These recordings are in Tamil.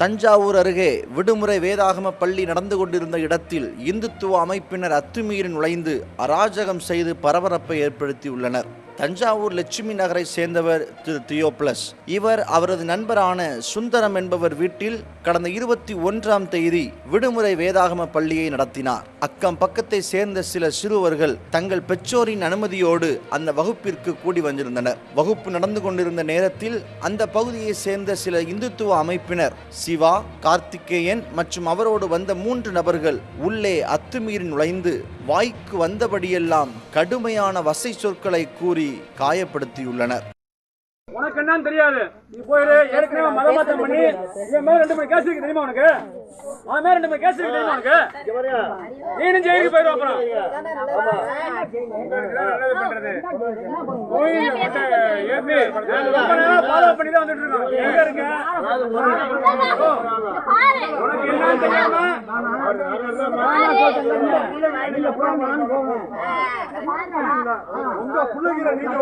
தஞ்சாவூர் அருகே விடுமுறை வேதாகம பள்ளி நடந்து கொண்டிருந்த இடத்தில் இந்துத்துவ அமைப்பினர் அத்துமீறி நுழைந்து அராஜகம் செய்து பரபரப்பை ஏற்படுத்தியுள்ளனர். தஞ்சாவூர் லட்சுமி நகரை சேர்ந்தவர் திரு தியோப்ளஸ் இவர் அவரது நண்பரான சுந்தரம் என்பவர் வீட்டில் கடந்த இருபத்தி ஒன்றாம் தேதி விடுமுறை வேதாகம பள்ளியை நடத்தினார். அக்கம் பக்கத்தை சேர்ந்த சில சிறுவர்கள் தங்கள் பெற்றோரின் அனுமதியோடு அந்த வகுப்பிற்கு கூடி வந்திருந்தனர். வகுப்பு நடந்து கொண்டிருந்த நேரத்தில் அந்த பகுதியை சேர்ந்த சில இந்துத்துவ அமைப்பினர் சிவா கார்த்திகேயன் மற்றும் அவரோடு வந்த மூன்று நபர்கள் உள்ளே அத்துமீறி நுழைந்து வாய்க்கு வந்தபடியெல்லாம் கடுமையான வசை சொற்களை கூறி காயப்படுத்தியுள்ளனர். உனக்கு என்னன்னு தெரியாது. நீ போயிரு ஏற்கனவே மதமாற்றம் பண்ணி இவன் மேல ரெண்டு மணி கேஸ் இருக்கு தெரியுமா உனக்கு? அவன் மேல ரெண்டு மணி கேஸ் இருக்கு தெரியுமா உனக்கு? நீனும் ஜெயிலுக்கு போயிடும் அப்புறம். நல்லது பண்றது ரொம்ப நேரம் ஃபாலோ பண்ணி தான் வந்துட்டு இருக்கோம் எங்க இருக்க உனக்கு என்னன்னு தெரியாம உங்க புள்ளைகிற நீங்க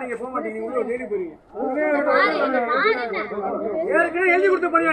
நீங்க போக மாட்டீங்க தேடி போறீங்க ஏற்கனவே எழுதி கொடுத்த பணியா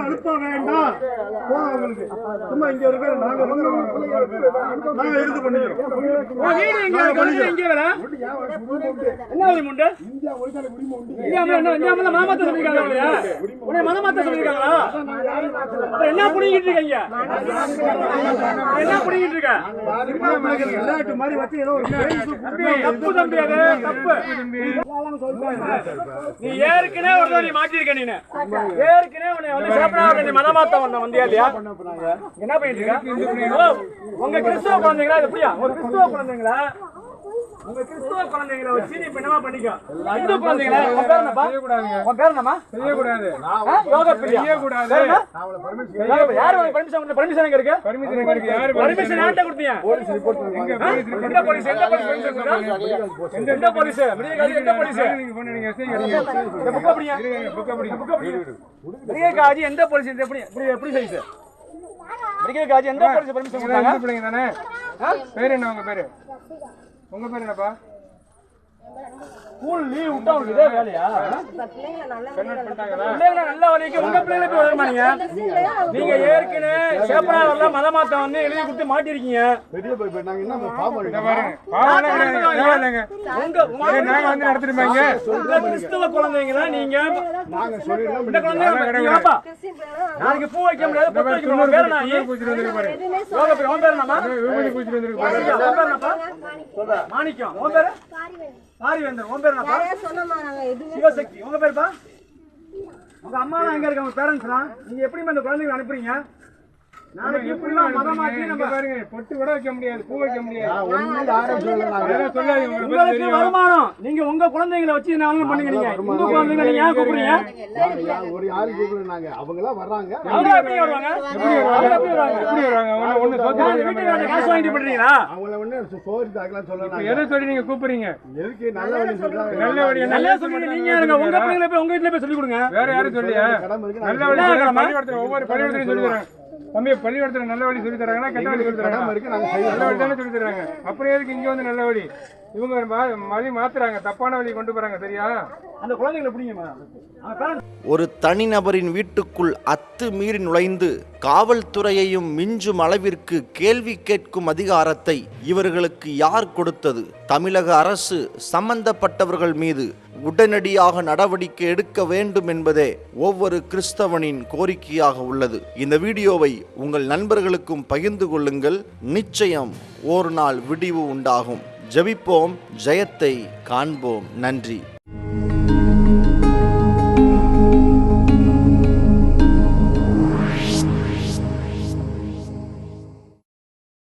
அனுப்ப வேண்டாம். சும்மா இங்க இருக்கிற நாங்க இருந்து பண்ணிக்கிறோம். உன் வீடு எங்க இருக்கு உன் வீடு எங்க வேற என்ன ஒரு முண்டு? இந்தியாவுல என்ன இந்தியாவுல மதமாத்த சொல்லிருக்காங்களா என்ன புடிங்கிட்டு இருக்கீங்க என்ன புடிங்கிட்டு இருக்க? விளையாட்டு மாதிரி வச்சு ஏதோ தப்பு தம்பி அது தப்பு நீ ஏற்கனவே ஒரு மாட்டிருக்க நீ ஏற்கனவே உன்னை வந்து வந்தியா இல்லையா? என்ன பண்ணிட்டு இருக்க? உங்க கிறிஸ்துவ குழந்தைங்களா? இது எப்படியா? உங்க கிறிஸ்துவ குழந்தைங்களா? உங்க கிறிஸ்துவ குழந்தைங்களை வச்சு நீ இப்ப என்னமா பண்ணிக்க? இந்து குழந்தைங்களா உன் பேர் என்னப்பா? உன் பேர் என்னமா செய்யக்கூடாது. ஆ? யோகா பிரியா செய்யக்கூடாது. பேர் என்ன? யோகா பிரியா. யாரு உனக்கு permission கொடுத்தா? permission எங்க இருக்கு? பர்மிஷன் எங்க இருக்கு? யாரு permission யார்கிட்ட கொடுத்தீங்க? எங்க ஆ? எந்த போலீஸ்? எந்த போலீஸ் permission கொடுத்தா? எந்த போலீஸ்? எந்த போலீஸ்? நீங்க போன நீங்க எஸ்ஐ கிடைங்க இந்த புக்கை படிங்க புக்க படிங்க புக்கை படிங்க மிருககாஜி எந்த போலீஸ் இது? எப்படி எப்படி எப்படி சைஸ் மிருககாஜி எந்த போலீஸ் பர்மிஷன் கொடுத்தாங்க? பேர் என்ன உங்க பேரு? உங்க பேர் என்னப்பா? ஸ்கூல் லீவ் விட்டா உங்களுக்கு இதே வேலையா? கன்வெர்ட் பண்ணிட்டாங்களா பிள்ளைங்க நல்ல வழிக்கு உங்க பிள்ளைங்களை போய் வருமா நீங்க? ஏற்கனவே சேப்பனாவர்ல மதமாத்தம் வந்து எழுதி கொடுத்து மாட்டிருக்கீங்க. வெளியே போய் நாங்க என்ன பாவம் நடத்திருப்பாங்க கிறிஸ்தவ குழந்தைங்களா நீங்க. நாளைக்கு பூ வைக்க முடியாது பொட்டு வைக்க முடியாது. யோகா பேர் மாணிக்கம். உன் பேர் என்னப்பா? மாணிக்கம். உன் பேரு? பாரிவேந்தர் உன் பேர் சிவசக்தி. உங்க பேருப்பா உங்க அம்மா எங்க இருக்காங்க? உங்க பேரண்ட்ஸ்லாம் நீங்க எப்படி இந்த குழந்தைகளை அனுப்புறீங்க? நாளைக்கு இப்படிலாம் மதம் மாத்தி இங்க நம்ம பாருங்க பொட்டு கூட வைக்க முடியாது பூ வைக்க முடியாது. உங்களுக்கு வருமானம். நீங்க உங்க குழந்தைங்களை வச்சு என்ன பண்ணுங்க நீங்க. உங்க குழந்தைங்களை நீங்க ஏன் கூப்பிடுறீங்க? ஒரு யாரும் கூப்பிடுறாங்க அவங்க எல்லாம் வர்றாங்க. அவங்க எப்படி வருவாங்க? எப்படி வருவாங்க? எப்படி வருவாங்க? ஒண்ணு ஒண்ணு சோத்து வீட்டுக்கு வந்து காசு வாங்கிட்டு பண்றீங்களா அவங்கள ஒண்ணு சோறு தாக்கலாம் சொல்லலாம் எதை சொல்லி நீங்க கூப்பிடுறீங்க? எதுக்கு? நல்ல வழி சொல்றாங்க. நல்ல வழி நல்லா சொல்லுங்க நீங்க இருங்க உங்க பிள்ளைங்களை போய் உங்க வீட்டுல போய் சொல்லி கொடுங்க. வேற யாரும் சொல்லியா நல்ல வழி ஒவ்வொரு பள்ளிக்கூடத்துல சொல்லி தம்பி பள்ளிக்கூடத்துல நல்ல வழி சொல்லி தராங்கன்னா கெட்ட வழி சொல்லி தராங்க நல்ல வழி தானே சொல்லி தராங்க அப்புறம் எதுக்கு இங்க வந்து நல்ல வழி? இவங்க மா- வழி மாத்துறாங்க தப்பான வழி கொண்டு போறாங்க சரியா? அந்த குழந்தைங்களை பிடிங்க அவங்க பேரண்ட்ஸ் ஒரு தனிநபரின் வீட்டுக்குள் அத்து மீறி நுழைந்து காவல்துறையையும் மிஞ்சும் அளவிற்கு கேள்வி கேட்கும் அதிகாரத்தை இவர்களுக்கு யார் கொடுத்தது? தமிழக அரசு சம்பந்தப்பட்டவர்கள் மீது உடனடியாக நடவடிக்கை எடுக்க வேண்டும் என்பதே ஒவ்வொரு கிறிஸ்தவனின் கோரிக்கையாக உள்ளது. இந்த வீடியோவை உங்கள் நண்பர்களுக்கும் பகிர்ந்து கொள்ளுங்கள். நிச்சயம் ஒரு நாள் விடிவு உண்டாகும். ஜபிப்போம் ஜெயத்தை காண்போம். நன்றி.